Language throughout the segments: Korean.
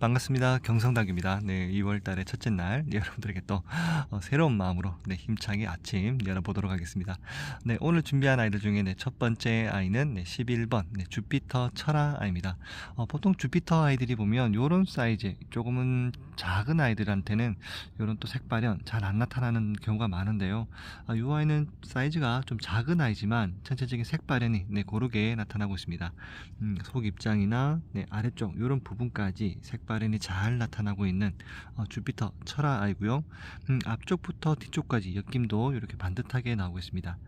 반갑습니다. 경성닭입니다. 네, 2월 달의 첫째 날 네, 여러분들에게 또 어, 새로운 마음으로 네, 힘차게 아침 열어보도록 하겠습니다. 네, 오늘 준비한 아이들 중에 네, 첫 번째 아이는 네, 11번 네, 주피터 철아 아이입니다. 어, 보통 주피터 아이들이 보면 요런 사이즈 조금은 작은 아이들한테는 요런 또 색발현 잘 안 나타나는 경우가 많은데요. 아, 이 아이는 사이즈가 좀 작은 아이지만 전체적인 색발현이 네, 고르게 나타나고 있습니다. 음, 속 입장이나 네, 아래쪽 이런 부분까지 색 발현이 잘 나타나고 있는 어, 주피터 철아 아이고요. 음, 앞쪽부터 뒤쪽까지 엮임도 이렇게 반듯하게 나오고 있습니다.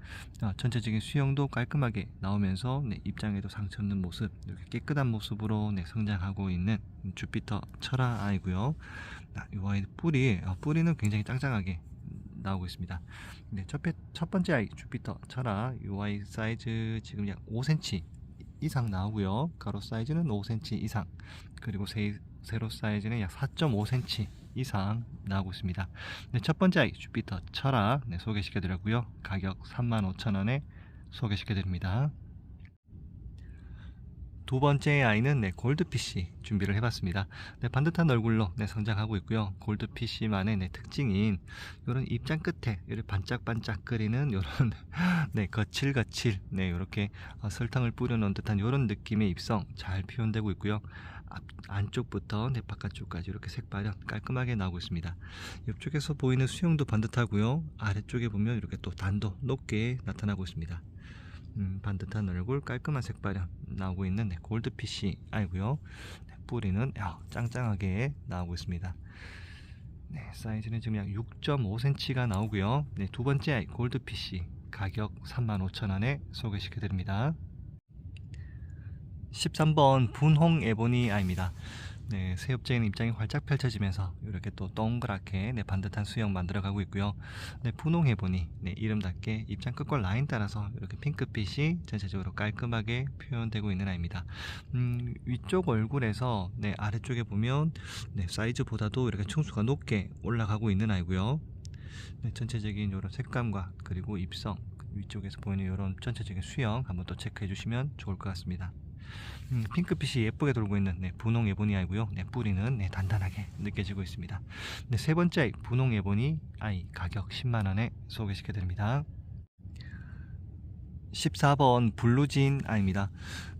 어, 전체적인 수영도 깔끔하게 나오면서 네, 입장에도 상처 없는 모습, 이렇게 깨끗한 모습으로 네, 성장하고 있는 주피터 철아 아이고요. 아, 이 아이 뿌리, 어, 뿌리는 굉장히 짱짱하게 나오고 있습니다. 네, 첫, 배- 첫 번째 아이 주피터 철아 이 아이 사이즈 지금 약 5cm 이상 나오고요. 가로 사이즈는 5cm 이상 그리고 세, 세로 사이즈는 약 4.5cm 이상 나오고 있습니다. 네, 첫 번째 아이 주피터 철아 네, 소개시켜 드렸고요. 가격 35,000원에 소개시켜 드립니다. 두 번째 아이는 네, 골드피쉬 준비를 해봤습니다. 네, 반듯한 얼굴로 네, 성장하고 있고요. 골드피쉬만의 네, 특징인 이런 입장 끝에 이렇게 반짝반짝 거리는 이런 네, 거칠거칠 네, 이렇게 어, 설탕을 뿌려놓은 듯한 이런 느낌의 입성 잘 표현되고 있고요. 앞, 안쪽부터 네, 바깥쪽까지 이렇게 색발현 깔끔하게 나오고 있습니다. 옆쪽에서 보이는 수영도 반듯하고요. 아래쪽에 보면 이렇게 또 단도 높게 나타나고 있습니다. 음, 반듯한 얼굴 깔끔한 색발현 나오고 있는 네, 골드피쉬 아이고요. 네, 뿌리는 야, 짱짱하게 나오고 있습니다. 네, 사이즈는 지금 약 6.5cm가 나오고요. 네, 두 번째 골드피쉬 가격 35,000원에 소개시켜 드립니다. 13번 분홍 에보니 아입니다. 네, 새엽적인 입장이 활짝 펼쳐지면서 이렇게 또 동그랗게 네, 반듯한 수영 만들어가고 있고요. 네, 분홍 에보니 네, 이름답게 입장 끝과 라인 따라서 이렇게 핑크빛이 전체적으로 깔끔하게 표현되고 있는 아입니다. 음, 위쪽 얼굴에서 네, 아래쪽에 보면 네, 사이즈보다도 이렇게 층수가 높게 올라가고 있는 아이고요. 네, 전체적인 이런 색감과 그리고 입성 위쪽에서 보이는 이런 전체적인 수영 한번 또 체크해 주시면 좋을 것 같습니다. 음, 핑크빛이 예쁘게 돌고 있는 네, 분홍 에보니 아이고요. 네, 뿌리는 네, 단단하게 느껴지고 있습니다. 네, 세 번째 분홍 에보니 아이 가격 10만 원에 소개시켜 드립니다. 14번 블루진 아이입니다.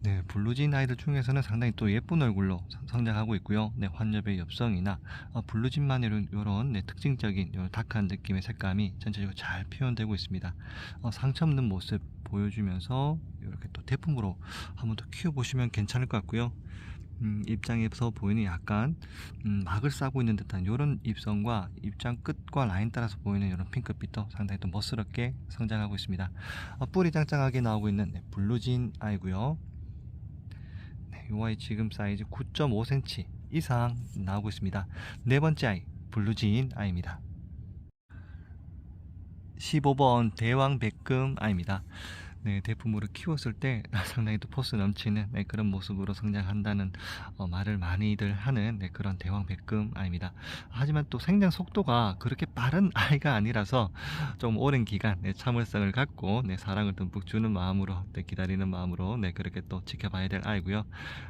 네, 블루진 아이들 중에서는 상당히 또 예쁜 얼굴로 성- 성장하고 있고요. 네, 환엽의 엽성이나 어, 블루진만의 이런, 네, 특징적인 이런 다크한 느낌의 색감이 전체적으로 잘 표현되고 있습니다. 어, 상처 없는 모습 보여주면서 이렇게 또 대품으로 한번 더 키워보시면 괜찮을 것 같고요. 음, 입장에서 보이는 약간 음, 막을 싸고 있는 듯한 이런 입성과 입장 끝과 라인 따라서 보이는 이런 핑크빛도 상당히 또 멋스럽게 성장하고 있습니다. 어, 뿌리 짱짱하게 나오고 있는 네, 블루진 아이고요. 네, 이 아이 지금 사이즈 9.5cm 이상 나오고 있습니다. 네 번째 아이 블루진 아이입니다. 15번 대왕 백금 아입니다. 네, 대품으로 키웠을 때 상당히 또 포스 넘치는 네, 그런 모습으로 성장한다는 어, 말을 많이들 하는 네, 그런 대왕 백금 아입니다. 하지만 또 생장 속도가 그렇게 빠른 아이가 아니라서 좀 오랜 기간 네, 참을성을 갖고 네, 사랑을 듬뿍 주는 마음으로 네, 기다리는 마음으로 네, 그렇게 또 지켜봐야 될 아이고요.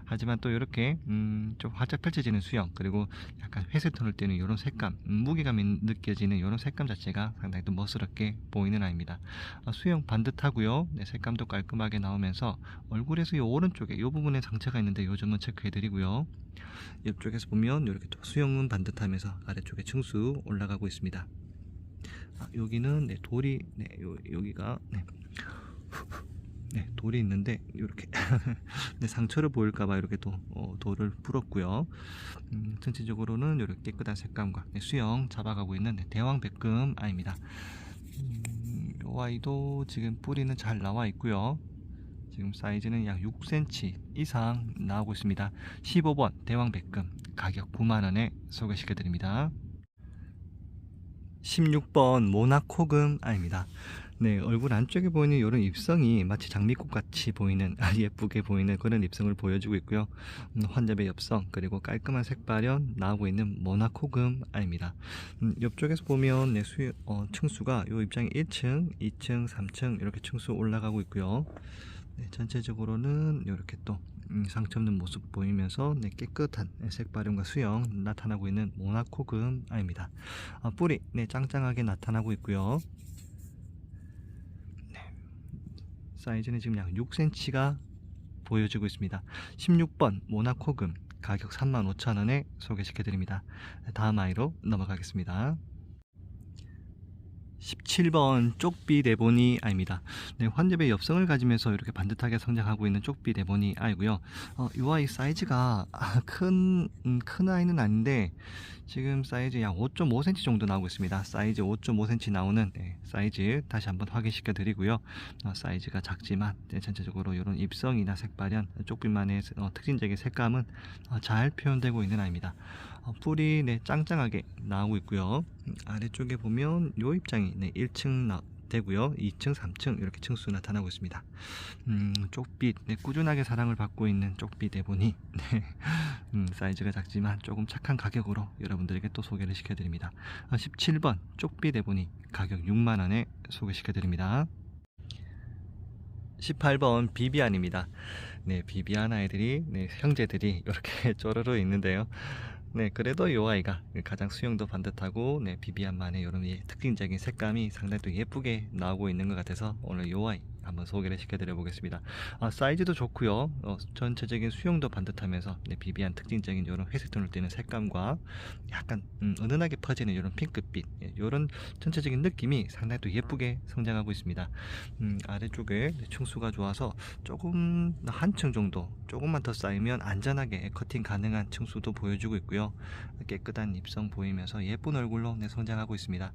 하지만 또 이렇게 음, 좀 활짝 펼쳐지는 수영 그리고 약간 회색 톤을 띠는 이런 색감 음, 무게감이 느껴지는 이런 색감 자체가 상당히 또 멋스럽게 보이는 아이입니다. 아, 수영 반듯하고요. 네, 색감도 깔끔하게 나오면서 얼굴에서 이 오른쪽에 이 부분에 상처가 있는데 요 점은 체크해 드리고요. 옆쪽에서 보면 이렇게 또 수영은 반듯하면서 아래쪽에 층수 올라가고 있습니다. 아, 여기는 네, 돌이 네, 요, 여기가 네. 네, 돌이 있는데 이렇게 네, 상처를 보일까봐 이렇게 또 어, 돌을 풀었고요. 음, 전체적으로는 이렇게 깨끗한 색감과 네, 수영 잡아가고 있는 네, 대왕 백금 아입니다. 음, 이 아이도 지금 뿌리는 잘 나와 있고요. 지금 사이즈는 약 6cm 이상 나오고 있습니다. 15번 대왕 백금 가격 9만원에 소개시켜 드립니다. 16번 모나코금 아입니다. 네, 얼굴 안쪽에 보이는 이런 입성이 마치 장미꽃 같이 보이는 아, 예쁘게 보이는 그런 입성을 보여주고 있고요. 음, 환잡의 엽성 그리고 깔끔한 색발현 나오고 있는 모나코금 아입니다. 음, 옆쪽에서 보면 네, 수, 어, 층수가 이 입장에 1층, 2층, 3층 이렇게 층수 올라가고 있고요. 네, 전체적으로는 이렇게 또 음, 상처 없는 모습 보이면서 네, 깨끗한 네, 색발음과 수영 나타나고 있는 모나코금 아입니다. 아, 뿌리 네, 짱짱하게 나타나고 있고요. 네, 사이즈는 지금 약 6cm가 보여지고 있습니다. 16번 모나코금 가격 35,000원에 소개시켜 드립니다. 다음 아이로 넘어가겠습니다. 17번 쪽비 네보니 아입니다. 네, 환엽의 엽성을 가지면서 이렇게 반듯하게 성장하고 있는 쪽비 네보니 아이고요. 어, 이 아이 사이즈가 아, 큰, 음, 큰 아이는 아닌데 지금 사이즈 약 5.5cm 정도 나오고 있습니다. 사이즈 5.5cm 나오는 네, 사이즈 다시 한번 확인시켜 드리고요. 어, 사이즈가 작지만 네, 전체적으로 이런 입성이나 색발현, 쪽비만의 어, 특징적인 색감은 어, 잘 표현되고 있는 아이입니다. 어, 뿔이 네, 짱짱하게 나오고 있고요. 음, 아래쪽에 보면 요 입장이 네, 1층 나, 되고요. 2층, 3층 이렇게 층수 나타나고 있습니다. 음, 쪽빛 네, 꾸준하게 사랑을 받고 있는 쪽빛 대본이 네, 음, 사이즈가 작지만 조금 착한 가격으로 여러분들에게 또 소개를 시켜드립니다. 어, 17번 쪽빛 대본이 가격 6만 원에 소개시켜드립니다. 18번 비비안입니다. 네, 비비안 아이들이 네, 형제들이 이렇게 쪼르르 있는데요. 네, 그래도 이 아이가 가장 수영도 반듯하고 네, 비비안만의 이런 특징적인 색감이 상당히 또 예쁘게 나오고 있는 것 같아서 오늘 이 아이 한번 소개를 시켜드려 보겠습니다. 아, 사이즈도 좋고요. 어, 전체적인 수영도 반듯하면서 네, 비비안 특징적인 이런 회색 톤을 띠는 색감과 약간 음, 은은하게 퍼지는 이런 핑크빛 이런 전체적인 느낌이 상당히 또 예쁘게 성장하고 있습니다. 음, 아래쪽에 네, 층수가 좋아서 조금 한 층 정도 조금만 더 쌓이면 안전하게 커팅 가능한 층수도 보여주고 있고요. 깨끗한 입성 보이면서 예쁜 얼굴로 네, 성장하고 있습니다.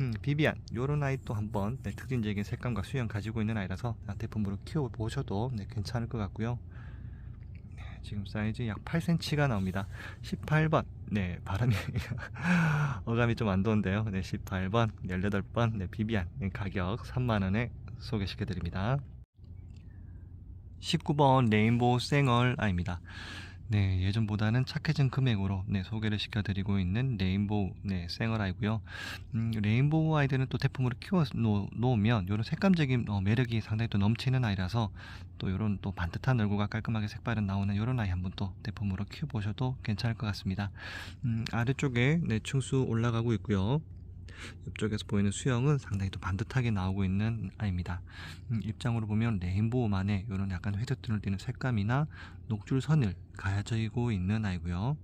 음, 비비안 요런 아이 또 한번 네, 특징적인 색감과 수영 가지고 있는 아이 라서 대품으로 키워 보셔도 네, 괜찮을 것 같고요. 네, 지금 사이즈 약 8cm가 나옵니다. 18번 네 바람이 어감이 좀안 좋은데요. 네 18번 18번 네, 비비안 네, 가격 3만원에 소개시켜 드립니다. 19번 레인보우 쌩얼 아입니다. 네, 예전보다는 착해진 금액으로 네, 소개를 시켜드리고 있는 레인보우 네, 쌩얼 아이고요. 음, 레인보우 아이들은 또 대품으로 키워 놓으면 이런 색감적인 어, 매력이 상당히 또 넘치는 아이라서 또 이런 또 반듯한 얼굴과 깔끔하게 색발은 나오는 이런 아이 한번 또 대품으로 키워보셔도 괜찮을 것 같습니다. 음, 아래쪽에 네, 층수 올라가고 있고요. 옆쪽에서 보이는 수영은 상당히 또 반듯하게 나오고 있는 아이입니다. 음, 입장으로 보면 레인보우만의 이런 약간 회색톤을 띠는 색감이나 녹줄선을 가져지고 있는 아이고요.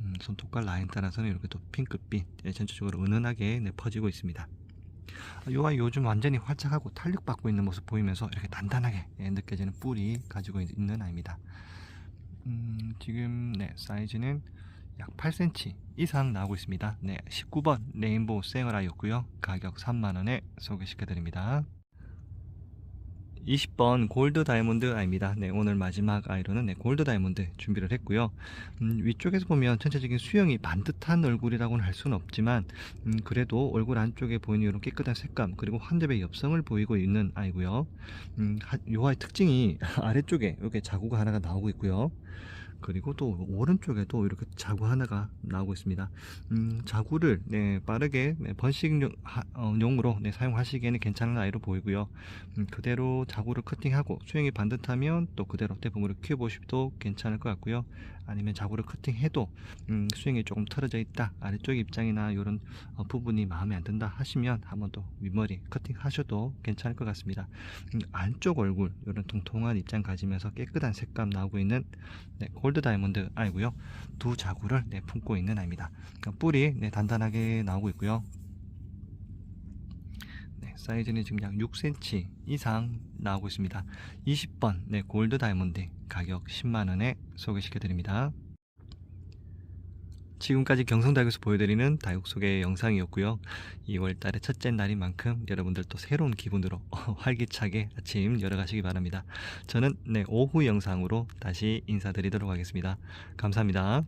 음, 손톱과 라인 따라서는 이렇게 또 핑크빛 예, 전체적으로 은은하게 네, 퍼지고 있습니다. 요 아이 요즘 완전히 활짝하고 탄력받고 있는 모습 보이면서 이렇게 단단하게 예, 느껴지는 뿔이 가지고 있는 아이입니다. 음, 지금 네, 사이즈는 약 8cm 이상 나오고 있습니다. 네, 19번 레인보우 쌩얼아이였고요. 가격 3만원에 소개시켜드립니다. 20번 골드 다이몬드 아입니다. 네, 오늘 마지막 아이로는 네, 골드 다이몬드 준비를 했고요. 음, 위쪽에서 보면 전체적인 수영이 반듯한 얼굴이라고는 할 수는 없지만 음, 그래도 얼굴 안쪽에 보이는 이런 깨끗한 색감 그리고 환엽의 엽성을 보이고 있는 아이고요. 음, 요 아이 특징이 아래쪽에 이렇게 자국 하나가 나오고 있고요. 그리고 또 오른쪽에도 이렇게 자구 하나가 나오고 있습니다. 음, 자구를 네, 빠르게 네, 번식용으로 어, 네, 사용하시기에는 괜찮은 아이로 보이고요. 음, 그대로 자구를 커팅하고 수영이 반듯하면 또 그대로 대품으로 키워보셔도 괜찮을 것 같고요. 아니면 자구를 커팅해도 음, 수영이 조금 틀어져 있다 아래쪽 입장이나 이런 어, 부분이 마음에 안 든다 하시면 한번 또 윗머리 커팅하셔도 괜찮을 것 같습니다. 음, 안쪽 얼굴 이런 통통한 입장 가지면서 깨끗한 색감 나오고 있는 네, 골드 다이몬드 아이고요. 두 자구를 네, 품고 있는 아입니다. 그러니까 뿔이 네, 단단하게 나오고 있고요. 네, 사이즈는 지금 약 6cm 이상 나오고 있습니다. 20번 네, 골드 다이몬드 가격 10만원에 소개시켜 드립니다. 지금까지 경성다육에서 보여드리는 다육 소개 영상이었고요. 2월달의 첫째 날인 만큼 여러분들도 새로운 기분으로 활기차게 아침 열어가시기 바랍니다. 저는 네, 오후 영상으로 다시 인사드리도록 하겠습니다. 감사합니다.